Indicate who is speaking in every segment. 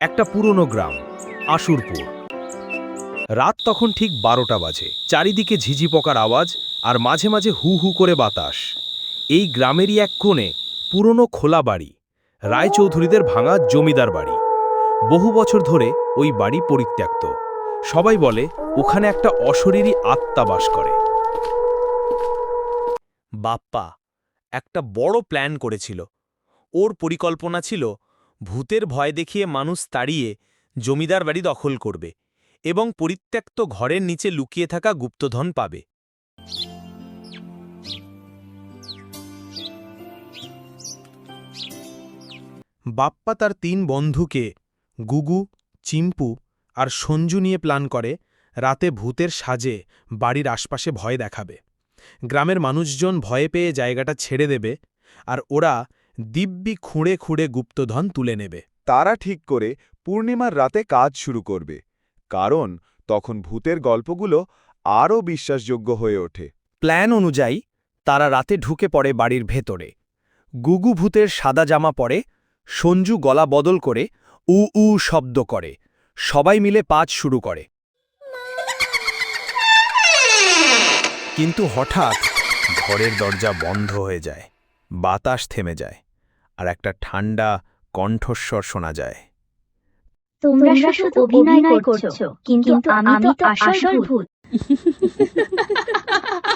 Speaker 1: একটা পুরনো গ্রাম, আশুরপুর। রাত তখন ঠিক বারোটা বাজে। চারিদিকে ঝিঝি পোকার আওয়াজ আর মাঝে মাঝে হু হু করে বাতাস। এই গ্রামেরই এক কোণে পুরনো খোলা বাড়ি, রায়চৌধুরীদের ভাঙা জমিদার বাড়ি। বহু বছর ধরে ওই বাড়ি পরিত্যক্ত। সবাই বলে, ওখানে একটা অশরীরী আত্মা বাস করে।
Speaker 2: বাপ্পা, একটা বড় প্ল্যান করেছিল। ওর পরিকল্পনা ছিল ভূতের ভয় দেখিয়ে মানুষ তাড়িয়ে জমিদার বাড়ি দখল করবে এবং পরিত্যক্ত ঘরের নিচে লুকিয়ে থাকা গুপ্তধন পাবে। বাপ্পা তার তিন বন্ধুকে, গুগু, চিম্পু আর সঞ্জু নিয়ে প্ল্যান করে রাতে ভূতের সাজে বাড়ির আশপাশে ভয় দেখাবে। গ্রামের মানুষজন ভয়ে পেয়ে জায়গাটা ছেড়ে দেবে আর ওরা দিব্যি খুঁড়ে খুঁড়ে গুপ্তধন তুলে নেবে।
Speaker 3: তারা ঠিক করে পূর্ণিমার রাতে কাজ শুরু করবে কারণ তখন ভূতের গল্পগুলো আরও বিশ্বাসযোগ্য হয়ে ওঠে।
Speaker 4: প্ল্যান অনুযায়ী তারা রাতে ঢুকে পড়ে বাড়ির ভেতরে। গুগু ভূতের সাদা জামা পরে সঞ্জু গলা বদল করে উ উ শব্দ করে। সবাই মিলে পাচ শুরু করে। কিন্তু হঠাৎ ঘরের দরজা বন্ধ হয়ে যায় বাতাস থেমে যায়। আর একটা ঠান্ডা কণ্ঠস্বর শোনা যায়।
Speaker 5: তোমরা শুধু অভিনয় করছ কিন্তু আমি তো আসল ভূত।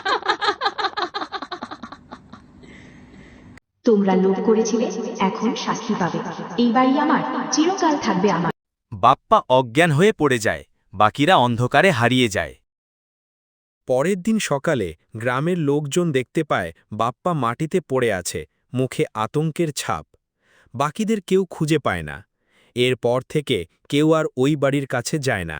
Speaker 6: তোমরা লোভ করেছিলে এখন শাস্তি পাবে। এই বাড়ি আমার চিরকাল থাকবে আমার।
Speaker 2: বাপ্পা অজ্ঞান হয়ে পড়ে যায় বাকিরা অন্ধকারে হারিয়ে যায়। পরের দিন সকালে গ্রামের লোকজন দেখতে পায় বাপ্পা মাটিতে পড়ে আছে মুখে আতঙ্কের ছাপ। বাকিদের কেউ খুঁজে পায় না। এরপর থেকে কেউ আর ওই বাড়ির কাছে যায় না।